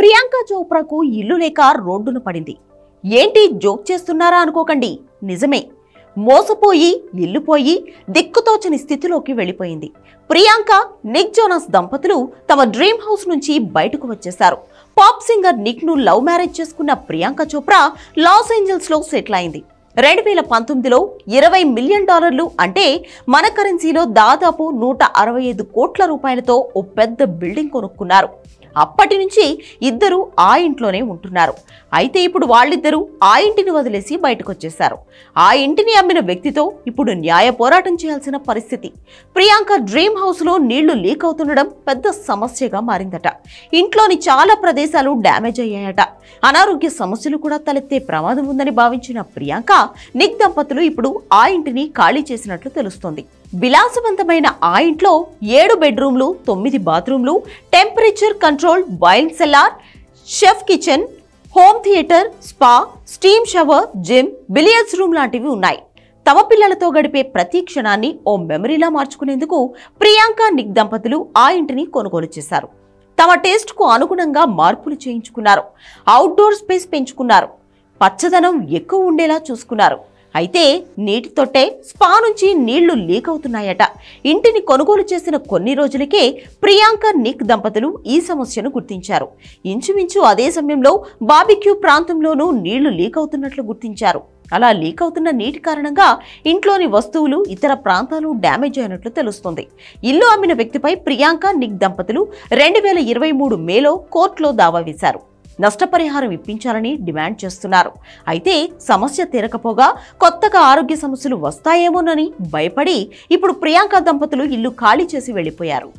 ప్రియాంక చోప్రాకు ఇల్లు లేక రోడ్డున పడింది. ఏంటి జోక్ చేస్తున్నారా అనుకోకండి. నిజమే. మోసపోయి ఇల్లుపోయి దిక్కుతోచని స్థితిలోకి వెళ్ళిపోయింది. ప్రియాంక నిక్ జోనస్ దంపతులు తమ డ్రీమ్ హౌస్ నుంచి బయటకు వచ్చేశారు. పాప్ సింగర్ నిక్ను లవ్ మ్యారేజ్ చేసుకున్న ప్రియాంక చోప్రా లాస్ ఏంజల్స్లో సెటిల్ అయింది. రెండు వేల పంతొమ్మిదిలో ఇరవై మిలియన్ డాలర్లు అంటే మన కరెన్సీలో దాదాపు నూట అరవై ఐదు కోట్ల రూపాయలతో ఓ పెద్ద బిల్డింగ్ కొనుక్కున్నారు. అప్పటి నుంచి ఇద్దరు ఆ ఇంట్లోనే ఉంటున్నారు. అయితే ఇప్పుడు వాళ్ళిద్దరూ ఆ ఇంటిని వదిలేసి బయటకు వచ్చేశారు ఆ ఇంటిని అమ్మిన వ్యక్తితో ఇప్పుడు న్యాయ పోరాటం చేయాల్సిన పరిస్థితి. ప్రియాంక డ్రీమ్ హౌస్లో నీళ్ళు లీక్ అవుతుండడం పెద్ద సమస్యగా మారిందట. ఇంట్లోని చాలా ప్రదేశాలు డ్యామేజ్ అయ్యాయట. అనారోగ్య సమస్యలు కూడా తలెత్తే ప్రమాదం ఉందని భావించిన ప్రియాంక నిక్ దంపతులు ఇప్పుడు ఆ ఇంటిని ఖాళీ చేసినట్లు తెలుస్తోంది. విలాసవంతమైన ఆ ఇంట్లో ఏడు బెడ్రూమ్లు తొమ్మిది బాత్రూమ్లు temperature control wine cellar chef kitchen home theatre spa steam shower gym billiards room లాంటివి ఉన్నాయి. తమ పిల్లలతో గడిపే ప్రతి క్షణాన్ని ఓ మెమరీలా మార్చుకునేందుకు ప్రియాంక నిక్ దంపతులు ఆ ఇంటిని కొనుగోలు చేశారు. తమ టేస్ట్కు అనుగుణంగా మార్పులు చేయించుకున్నారు. అవుట్డోర్ స్పేస్ పెంచుకున్నారు. పచ్చదనం ఎక్కువ ఉండేలా చూసుకున్నారు. అయితే నీటి తొట్టే స్పా నుంచి నీళ్ళు లీక్ అవుతున్నాయట. ఇంటిని కొనుగోలు చేసిన కొన్ని రోజులకే ప్రియాంక నిక్ దంపతులు ఈ సమస్యను గుర్తించారు. ఇంచుమించు అదే సమయంలో బాబిక్యూ ప్రాంతంలోనూ నీళ్ళు లీక్ అవుతున్నట్లు గుర్తించారు. అలా లీక్ అవుతున్న నీటి కారణంగా ఇంట్లోని వస్తువులు ఇతర ప్రాంతాలు డ్యామేజ్ అయినట్లు తెలుస్తుంది. ఇల్లు అమ్మిన వ్యక్తిపై ప్రియాంక నిక్ దంపతులు రెండు వేల ఇరవై మూడు మేలో కోర్టులో దావా వేశారు. నష్టపరిహారం ఇప్పించాలని డిమాండ్ చేస్తున్నారు. అయితే సమస్య తీరకపోగా కొత్తగా ఆరోగ్య సమస్యలు వస్తాయేమోనని భయపడి ఇప్పుడు ప్రియాంక దంపతులు ఇల్లు ఖాళీ చేసి వెళ్ళిపోయారు